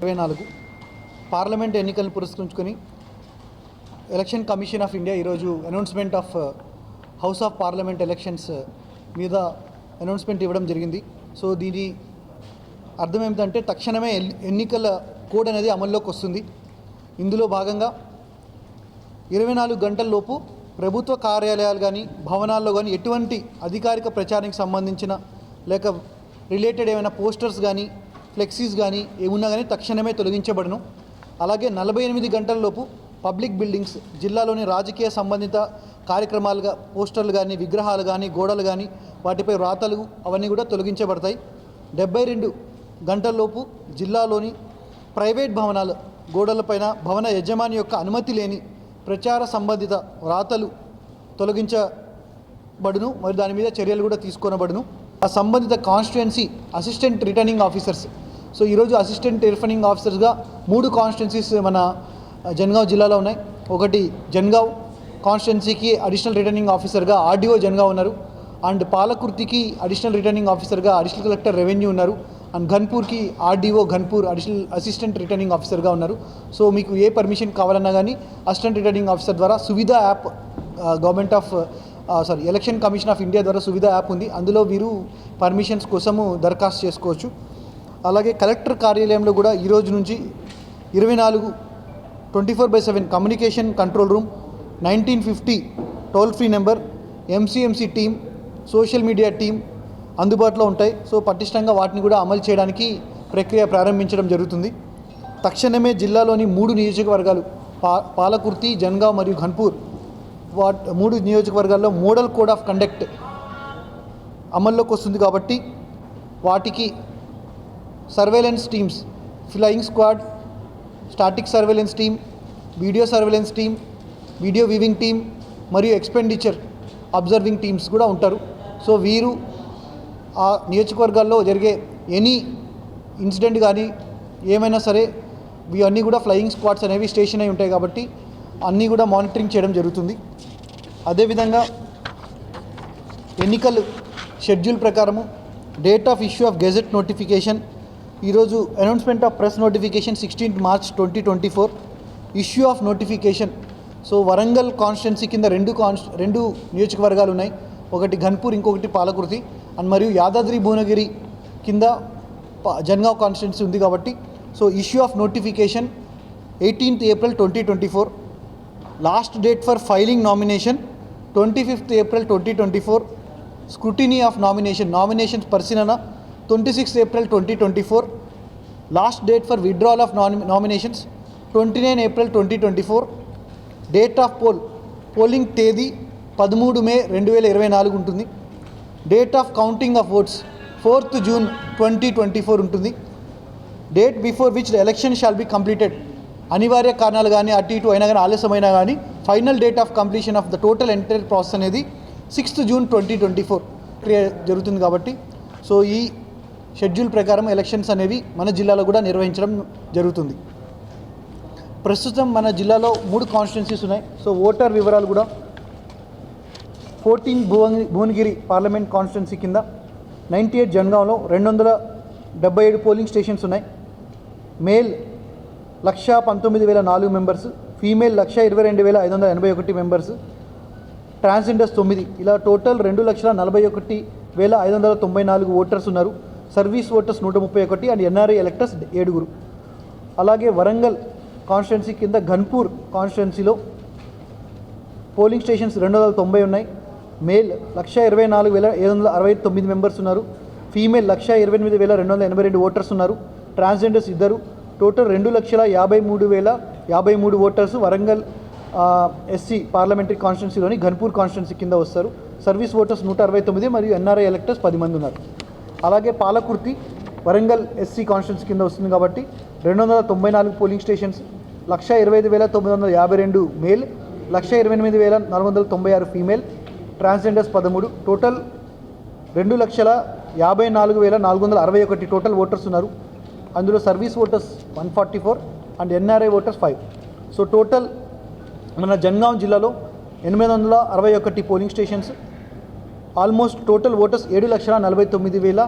ఇరవై నాలుగు పార్లమెంట్ ఎన్నికలను పురస్కరించుకొని ఎలక్షన్ కమిషన్ ఆఫ్ ఇండియా ఈరోజు announcement of uh, house of parliament elections uh, మీద అనౌన్స్మెంట్ ఇవ్వడం జరిగింది. సో దీని అర్థం ఏమిటంటే తక్షణమే ఎన్నికల కోడ్ అనేది అమల్లోకి వస్తుంది. ఇందులో భాగంగా ఇరవై నాలుగు గంటల్లోపు ప్రభుత్వ కార్యాలయాలు కానీ భవనాల్లో కానీ ఎటువంటి అధికారిక ప్రచారానికి సంబంధించిన లేక రిలేటెడ్ ఏమైనా పోస్టర్స్ కానీ ఫ్లెక్సీస్ కానీ ఏమున్నా కానీ తక్షణమే తొలగించబడను. అలాగే నలభై ఎనిమిది గంటల్లోపు పబ్లిక్ బిల్డింగ్స్ జిల్లాలోని రాజకీయ సంబంధిత కార్యక్రమాలుగా పోస్టర్లు కానీ విగ్రహాలు కానీ గోడలు కానీ వాటిపై రాతలు అవన్నీ కూడా తొలగించబడతాయి. డెబ్బై రెండు గంటల్లోపు జిల్లాలోని ప్రైవేట్ భవనాలు గోడలపైన భవన యజమాని యొక్క అనుమతి లేని ప్రచార సంబంధిత వ్రాతలు తొలగించబడును. మరి దాని మీద చర్యలు కూడా తీసుకొనబడును. ఆ సంబంధిత constituency assistant returning officers so ఈరోజు అసిస్టెంట్ రిటర్నింగ్ ఆఫీసర్స్గా మూడు కాన్స్టిట్యున్సీస్ మన జన్గావ్ జిల్లాలో ఉన్నాయి. ఒకటి జన్గావ్ కాన్స్టిట్యున్సీకి అడిషనల్ రిటర్నింగ్ ఆఫీసర్గా ఆర్డీఓ జన్గావ్ ఉన్నారు. అండ్ పాలకుర్తికి అడిషనల్ రిటర్నింగ్ ఆఫీసర్గా అడిషనల్ కలెక్టర్ రెవెన్యూ ఉన్నారు. And ఘన్పూర్కి RDO Ghanpur additional assistant returning ఆఫీసర్గా ఉన్నారు. సో మీకు ఏ పర్మిషన్ కావాలన్నా కానీ అసిస్టెంట్ రిటర్నింగ్ ఆఫీసర్ ద్వారా Suvidha app government of sorry election commission of India ద్వారా సువిధ యాప్ ఉంది. అందులో వీరు పర్మిషన్స్ కోసము దరఖాస్తు చేసుకోవచ్చు. అలాగే కలెక్టర్ కార్యాలయంలో కూడా ఈరోజు నుంచి ఇరవై నాలుగు twenty four by seven communication control room nineteen fifty toll free number MCMC team social media team అందుబాటులో ఉంటాయి. సో పటిష్టంగా వాటిని కూడా అమలు చేయడానికి ప్రక్రియ ప్రారంభించడం జరుగుతుంది. తక్షణమే జిల్లాలోని మూడు నియోజకవర్గాలు పా పాలకుర్తి జన్గావ్ మరియు ఘన్పూర్ వాట్ మూడు నియోజకవర్గాల్లో మోడల్ కోడ్ ఆఫ్ కండక్ట్ అమల్లోకి వస్తుంది కాబట్టి వాటికి surveillance teams flying squad static surveillance team video surveillance team video viewing team మరియు ఎక్స్పెండిచర్ అబ్జర్వింగ్ టీమ్స్ కూడా ఉంటారు. సో వీరు ఆ నియోజకవర్గాల్లో జరిగే ఎనీ ఇన్సిడెంట్ కానీ ఏమైనా సరే ఇవన్నీ కూడా ఫ్లయింగ్ స్క్వాడ్స్ అనేవి స్టేషన్ అయి ఉంటాయి కాబట్టి అన్నీ కూడా మానిటరింగ్ చేయడం జరుగుతుంది. అదేవిధంగా ఎన్నికలు షెడ్యూల్ ప్రకారము date of issue of gazette notification ఈరోజు announcement of press notification sixteenth March twenty twenty four issue of notification. So Warangal constituency కింద రెండు కాన్స్ రెండు నియోజకవర్గాలు ఉన్నాయి. ఒకటి ఘన్పూర్ ఇంకొకటి పాలకుర్తి. అండ్ మరియు యాదాద్రి భువనగిరి కింద జన్గావ్ కాన్స్టిట్యున్సీ ఉంది కాబట్టి. So issue of notification eighteenth April twenty twenty four. Last date for filing nomination twenty fifth April twenty twenty four. Scrutiny of nomination nominations పరిశీలన twenty sixth April twenty twenty four. Last date for withdrawal of nominations twenty nine April twenty twenty four. Date of poll polling తేదీ పదమూడు May రెండు వేల ఇరవై నాలుగు ఉంటుంది. Date of counting of votes fourth June twenty twenty four ఉంటుంది. Date before which election shall be completed. అనివార్య కారణాలు కానీ అటు ఇటు అయినా కానీ ఆలస్యమైనా కానీ final date of completion of the total entire process అనేది sixth June twenty twenty four క్రియే జరుగుతుంది కాబట్టి. సో ఈ షెడ్యూల్ ప్రకారం ఎలక్షన్స్ అనేవి మన జిల్లాలో కూడా నిర్వహించడం జరుగుతుంది. ప్రస్తుతం మన జిల్లాలో మూడు కాన్స్టిట్యున్సీస్ ఉన్నాయి. సో ఓటర్ వివరాలు కూడా ఫోర్టీన్ భువన భువనగిరి పార్లమెంట్ కాన్స్టిట్యున్సీ కింద నైంటీ ఎయిట్ జన్గాంలో రెండు వందల డెబ్బై ఏడు పోలింగ్ స్టేషన్స్ ఉన్నాయి. మేల్ లక్ష పంతొమ్మిది వేల నాలుగు మెంబర్స్ ఫీమేల్ లక్ష ఇరవై రెండు వేల ఐదు వందల ఎనభై ఒకటి మెంబర్స్ ట్రాన్స్జెండర్స్ తొమ్మిది. ఇలా టోటల్ రెండు లక్షల నలభై ఒకటి వేల ఐదు వందల తొంభై నాలుగు ఓటర్స్ ఉన్నారు. సర్వీస్ ఓటర్స్ నూట ముప్పై ఒకటి అండ్ ఎన్ఆర్ఐ ఎలక్టర్స్ ఏడుగురు. అలాగే వరంగల్ కాన్స్టిట్యున్సీ కింద ఘన్పూర్ కాన్స్టిట్యున్సీలో పోలింగ్ స్టేషన్స్ రెండు వందల తొంభై ఉన్నాయి. మేల్ లక్ష ఇరవై నాలుగు వేల ఏడు వందల అరవై తొమ్మిది మెంబర్స్ ఉన్నారు. ఫీమేల్ లక్ష ఇరవై ఎనిమిది వేల రెండు వందల ఎనభై రెండు ఓటర్స్ ఉన్నారు. ట్రాన్స్జెండర్స్ ఇద్దరు. టోటల్ రెండు లక్షల యాభై మూడు వేల యాభై మూడు ఓటర్స్ వరంగల్ ఎస్సీ పార్లమెంటరీ కాన్స్టిట్యున్సీలోని ఘన్పూర్ కాన్స్టిట్యున్సీ కింద వస్తారు. సర్వీస్ ఓటర్స్ నూట అరవై తొమ్మిది మరియు ఎన్ఆర్ఐ ఎలక్టర్స్ పది మంది ఉన్నారు. అలాగే పాలకుర్తి వరంగల్ ఎస్సీ కాన్స్టిట్యున్సీ కింద వస్తుంది కాబట్టి రెండు వందల తొంభై నాలుగు పోలింగ్ స్టేషన్స్ లక్ష ఇరవై ఐదు వేల తొమ్మిది వందల యాభై రెండు మేల్ లక్ష ఇరవై ఎనిమిది వేల నాలుగు వందల తొంభై ఆరు ఫీమేల్ ట్రాన్స్జెండర్స్ పదమూడు టోటల్ రెండు లక్షల యాభై నాలుగు వేల నాలుగు వందల అరవై ఒకటి టోటల్ ఓటర్స్ ఉన్నారు. అందులో service voters one forty four and NRI voters five so total మన జన్గాం జిల్లాలో ఎనిమిది వందల అరవై ఒకటి polling stations almost total voters ఏడు లక్షల నలభై తొమ్మిది వేల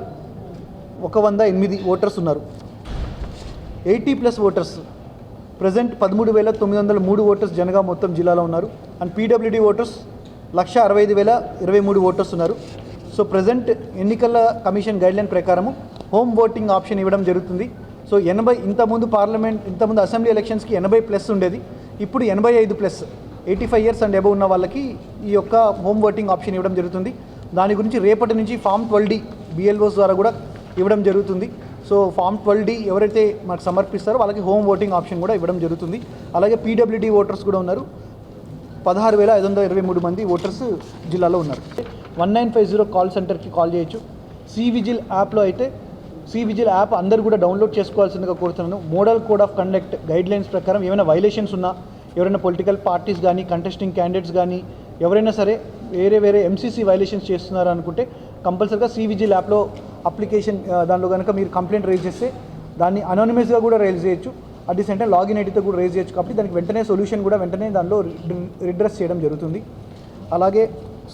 ఒక వంద ఎనిమిది ఓటర్స్ ఉన్నారు. ఎయిటీ ప్లస్ ఓటర్స్ ప్రజెంట్ పదమూడు వేల తొమ్మిది వందల మూడు ఓటర్స్ జనగా మొత్తం జిల్లాలో ఉన్నారు. అండ్ పీడబ్ల్యూడి ఓటర్స్ లక్ష అరవై ఐదు వేల ఇరవై మూడు ఓటర్స్ ఉన్నారు. సో ప్రజెంట్ ఎన్నికల కమిషన్ గైడ్లైన్ ప్రకారము హోమ్ ఓటింగ్ ఆప్షన్ ఇవ్వడం జరుగుతుంది. సో ఎనభై ఇంతకుముందు పార్లమెంట్ ఇంతకుముందు అసెంబ్లీ ఎలక్షన్స్కి ఎనభై ప్లస్ ఉండేది. ఇప్పుడు ఎనభై ఐదు plus. Eighty five years and above ఉన్న వాళ్ళకి ఈ యొక్క హోమ్ ఓటింగ్ ఆప్షన్ ఇవ్వడం జరుగుతుంది. దాని గురించి రేపటి నుంచి ఫామ్ ట్వెల్వ్ డి బిఎల్ఓస్ ద్వారా కూడా ఇవ్వడం జరుగుతుంది. సో ఫామ్ ట్వెల్వ్ డి ఎవరైతే మనకు సమర్పిస్తారో వాళ్ళకి హోమ్ ఓటింగ్ ఆప్షన్ కూడా ఇవ్వడం జరుగుతుంది. అలాగే పీడబ్ల్యూడి ఓటర్స్ కూడా ఉన్నారు. పదహారు వేల ఐదు వందల ఇరవై మూడు మంది ఓటర్స్ జిల్లాలో ఉన్నారు. One nine five zero call సెంటర్కి కాల్ చేయొచ్చు. సివిజిల్ యాప్లో అయితే సి విజిల్ యాప్ అందరూ కూడా డౌన్లోడ్ చేసుకోవాల్సిందిగా కోరుతున్నాను. Model code of conduct guide lines ప్రకారం ఏమైనా వైలేషన్స్ ఉన్నా ఎవరైనా పొలిటికల్ పార్టీస్ కానీ కంటెస్టింగ్ క్యాండిడేట్స్ కానీ ఎవరైనా సరే వేరే వేరే ఎంసీసీ వైలేషన్స్ చేస్తున్నారు అనుకుంటే కంపల్సరీగా సి విజిల్ యాప్లో అప్లికేషన్ దానిలో కనుక మీరు కంప్లైంట్ రేజ్ చేస్తే దాన్ని అనోనిమస్గా కూడా రైజ్ చేయొచ్చు. అట్ ది సేమ్ లాగిన్ ఐడితో కూడా రైజ్ చేయొచ్చు. కాబట్టి దానికి వెంటనే సొల్యూషన్ కూడా వెంటనే దానిలో రిడ్రెస్ చేయడం జరుగుతుంది. అలాగే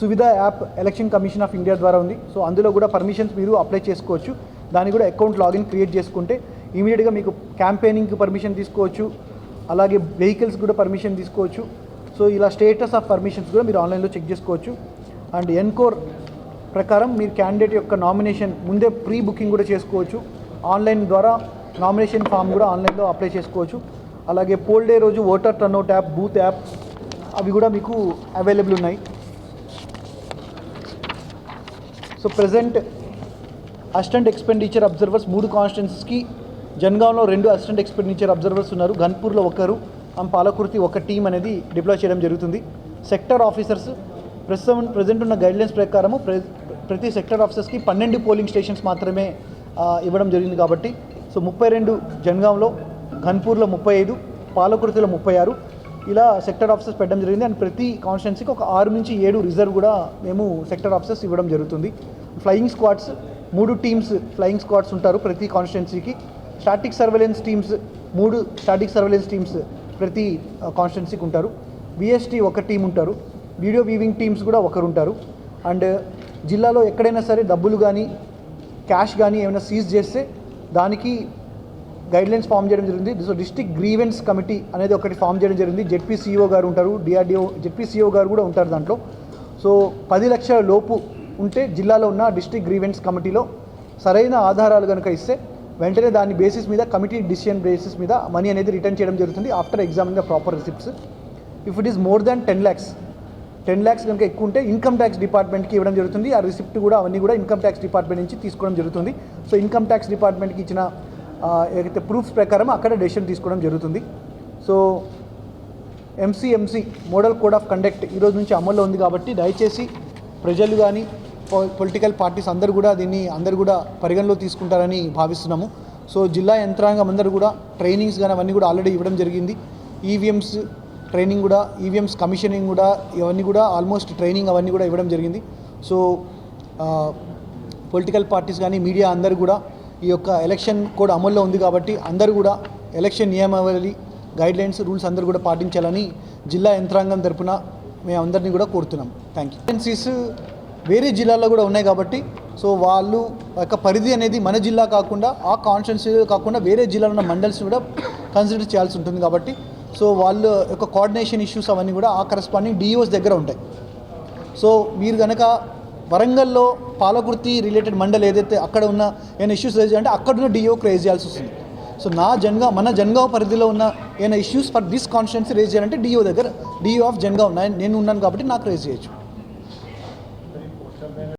Suvidha app election commission of India ద్వారా ఉంది. సో అందులో కూడా పర్మిషన్స్ మీరు అప్లై చేసుకోవచ్చు. దాన్ని కూడా అకౌంట్ లాగిన్ క్రియేట్ చేసుకుంటే ఇమీడియట్గా మీకు క్యాంపెయినింగ్కి పర్మిషన్ తీసుకోవచ్చు. అలాగే వెహికల్స్ కూడా పర్మిషన్ తీసుకోవచ్చు. సో ఇలా స్టేటస్ ఆఫ్ పర్మిషన్స్ కూడా మీరు ఆన్లైన్లో చెక్ చేసుకోవచ్చు. అండ్ ఎన్కోర్ ప్రకారం మీరు క్యాండిడేట్ యొక్క నామినేషన్ ముందే ప్రీ బుకింగ్ కూడా చేసుకోవచ్చు. ఆన్లైన్ ద్వారా నామినేషన్ ఫామ్ కూడా ఆన్లైన్లో అప్లై చేసుకోవచ్చు. అలాగే పోల్ డే రోజు voter turnout app booth app అవి కూడా మీకు అవైలబుల్ ఉన్నాయి. So present assistant expenditure observers మూడు కాన్స్టిట్యున్సీస్కి జన్గాంలో రెండు అసిస్టెంట్ ఎక్స్పెండిచర్ అబ్జర్వర్స్ ఉన్నారు. ఘన్పూర్లో ఒకరు అండ్ పాలకుర్తి ఒక టీం అనేది డిప్లాయ్ చేయడం జరుగుతుంది. సెక్టర్ ఆఫీసర్స్ ప్రస్తుతం ప్రజెంట్ ఉన్న గైడ్లైన్స్ ప్రకారము ప్రతి సెక్టర్ ఆఫీసర్స్కి పన్నెండు పోలింగ్ స్టేషన్స్ మాత్రమే ఇవ్వడం జరిగింది కాబట్టి. సో ముప్పై రెండు జన్గాంలో ఘన్పూర్లో ముప్పై ఐదు పాలకుర్తిలో ముప్పై ఆరు. ఇలా సెక్టర్ ఆఫీసర్స్ పెట్టడం జరిగింది. అండ్ ప్రతి కాన్స్టిట్యున్సీకి ఒక ఆరు నుంచి ఏడు రిజర్వ్ కూడా మేము సెక్టర్ ఆఫీసర్స్ ఇవ్వడం జరుగుతుంది. ఫ్లయింగ్ స్క్వాడ్స్ మూడు టీమ్స్ ఫ్లయింగ్ స్క్వాడ్స్ ఉంటారు ప్రతి కాన్స్టిట్యున్సీకి. స్టాటిక్ సర్వేలెన్స్ టీమ్స్ మూడు స్టాటిక్ సర్వేలెన్స్ టీమ్స్ ప్రతి కాన్స్టిట్యున్సీకి ఉంటారు. బిఎస్టీ ఒక టీం ఉంటారు. వీడియో వీవింగ్ టీమ్స్ కూడా ఒకరు ఉంటారు. అండ్ జిల్లాలో ఎక్కడైనా సరే డబ్బులు కానీ క్యాష్ కానీ ఏమైనా సీజ్ చేస్తే దానికి గైడ్లైన్స్ ఫామ్ చేయడం జరిగింది. సో డిస్ట్రిక్ట్ గ్రీవెన్స్ కమిటీ అనేది ఒకటి ఫామ్ చేయడం జరిగింది. జెడ్పీసీఓ గారు ఉంటారు డిఆర్డిఓ జెడ్పీసీఓ గారు కూడా ఉంటారు దాంట్లో. సో పది లక్షల లోపు ఉంటే జిల్లాలో ఉన్న డిస్ట్రిక్ట్ గ్రీవెన్స్ కమిటీలో సరైన ఆధారాలు కనుక ఇస్తే వెంటనే దాని బేసిస్ మీద కమిటీ డిసిషన్ బేసిస్ మీద మనీ అనేది రిటర్న్ చేయడం జరుగుతుంది after examining the proper receipts if it is more than ten lakhs ten lakhs కనుక ఎక్కువ ఉంటే ఇన్కమ్ ట్యాక్స్ డిపార్ట్మెంట్కి ఇవ్వడం జరుగుతుంది. ఆ రిసిప్ట్ కూడా అవన్నీ కూడా ఇన్కమ్ ట్యాక్స్ డిపార్ట్మెంట్ నుంచి తీసుకోవడం జరుగుతుంది. సో ఇన్కమ్ ట్యాక్స్ డిపార్ట్మెంట్కి ఇచ్చిన ఏదైతే ప్రూఫ్స్ ప్రకారం అక్కడ డెసిషన్ తీసుకోవడం జరుగుతుంది. So MCMC model code of conduct ఈ రోజు నుంచి అమల్లో ఉంది కాబట్టి దయచేసి ప్రజలు కానీ పొలిటికల్ పార్టీస్ అందరూ కూడా దీన్ని అందరూ కూడా పరిగణలో తీసుకుంటారని భావిస్తున్నాము. సో జిల్లా యంత్రాంగం అందరూ కూడా ట్రైనింగ్స్ కానీ అవన్నీ కూడా ఆల్రెడీ ఇవ్వడం జరిగింది. ఈవీఎంస్ ట్రైనింగ్ కూడా ఈవీఎంస్ కమిషనింగ్ కూడా ఇవన్నీ కూడా ఆల్మోస్ట్ ట్రైనింగ్ అవన్నీ కూడా ఇవ్వడం జరిగింది. సో పొలిటికల్ పార్టీస్ కానీ మీడియా అందరూ కూడా ఈ యొక్క ఎలక్షన్ కోడ్ అమల్లో ఉంది కాబట్టి అందరూ కూడా ఎలక్షన్ నియమావళి గైడ్లైన్స్ రూల్స్ అందరూ కూడా పాటించాలని జిల్లా యంత్రాంగం తరపున మేము అందరినీ కూడా కోరుతున్నాం. థ్యాంక్ యూ ఏజెన్సీస్ వేరే జిల్లాల్లో కూడా ఉన్నాయి కాబట్టి సో వాళ్ళు యొక్క పరిధి అనేది మన జిల్లా కాకుండా ఆ కాన్స్టిట్యున్సీ కాకుండా వేరే జిల్లాలో ఉన్న మండల్స్ని కూడా కన్సిడర్ చేయాల్సి ఉంటుంది కాబట్టి సో వాళ్ళు యొక్క కోఆర్డినేషన్ ఇష్యూస్ అవన్నీ కూడా ఆ కరస్పాండింగ్ డిఓస్ దగ్గర ఉంటాయి. సో మీరు కనుక వరంగల్లో పాలకుర్తి రిలేటెడ్ మండల్ ఏదైతే అక్కడ ఉన్న ఏమైనా ఇష్యూస్ రేజ్ అంటే అక్కడున్న డిఓకి రేజ్ చేయాల్సి వస్తుంది. సో నా జన్గా మన జన్గావ్ పరిధిలో ఉన్న ఏమైనా issues for this constituency raise చేయాలంటే డిఓ దగ్గర డిఓ ఆఫ్ జన్గావ్ నేను ఉన్నాను కాబట్టి నాకు రేజ్ చేయొచ్చు.